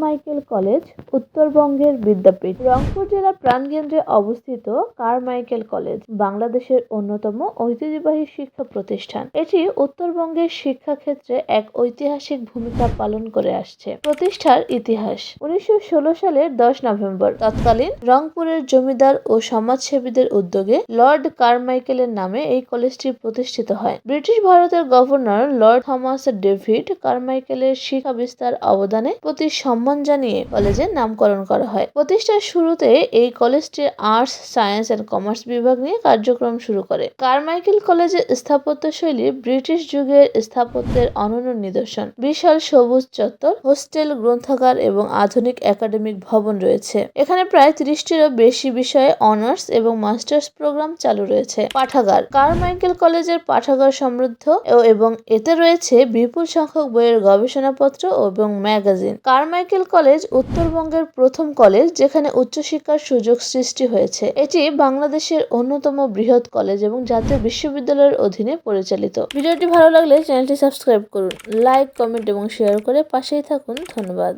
Carmichael college, উত্তরবঙ্গের বিদ্যাপীঠ। রংপুর জেলার প্রাণকেন্দ্রে অবস্থিত কারমাইকেল কলেজ, বাংলাদেশের অন্যতম ঐতিহ্যবাহী শিক্ষা প্রতিষ্ঠান। এটি উত্তরবঙ্গের শিক্ষা ক্ষেত্রে এক ঐতিহাসিক ভূমিকা পালন করে আসছে। প্রতিষ্ঠার ইতিহাস, উনিশশো ষোলো সালের দশ নভেম্বর। তৎকালীন রংপুরের জমিদার ও সমাজসেবীদের উদ্যোগে লর্ড কারমাইকেলের নামে এই কলেজটি প্রতিষ্ঠিত হয়। ব্রিটিশ ভারতের গভর্নর লর্ড থমাস ডেভিড কারমাইকেলের শিক্ষা বিস্তার অবদানে প্রতি সম্মান জানিয়ে কলেজের নামকরণ করা হয়। প্রতিষ্ঠার শুরুতে এই কলেজটি আর্টস সায়েন্স অ্যান্ড কমার্স বিভাগ নিয়ে কার্যক্রম শুরু করে। কারমাইকেল কলেজের স্থাপত্য শৈলী ব্রিটিশ যুগের স্থাপত্যের অনন্য নিদর্শন। বিশাল সবুজ চত্বর, হোস্টেল, গ্রন্থাগার এবং আধুনিক একাডেমিক ভবন রয়েছে। এখানে প্রায় ত্রিশটিরও বেশি বিষয়ে অনার্স এবং মাস্টার্স প্রোগ্রাম চালু রয়েছে। পাঠাগার। কারমাইকেল কলেজের পাঠাগার সমৃদ্ধ এবং এতে রয়েছে বিপুল সংখ্যক বইয়ের গবেষণাপত্র এবং ম্যাগাজিন। কারমাইকেল কলেজ উত্তরবঙ্গের প্রথম কলেজ যেখানে উচ্চশিক্ষার সুযোগ সৃষ্টি হয়েছে। এটি বাংলাদেশের অন্যতম বৃহৎ কলেজ এবং জাতীয় বিশ্ববিদ্যালয়ের অধীনে পরিচালিত। ভিডিওটি ভালো লাগলে চ্যানেলটি সাবস্ক্রাইব করুন, লাইক, কমেন্ট এবং শেয়ার করে পাশেই থাকুন। ধন্যবাদ।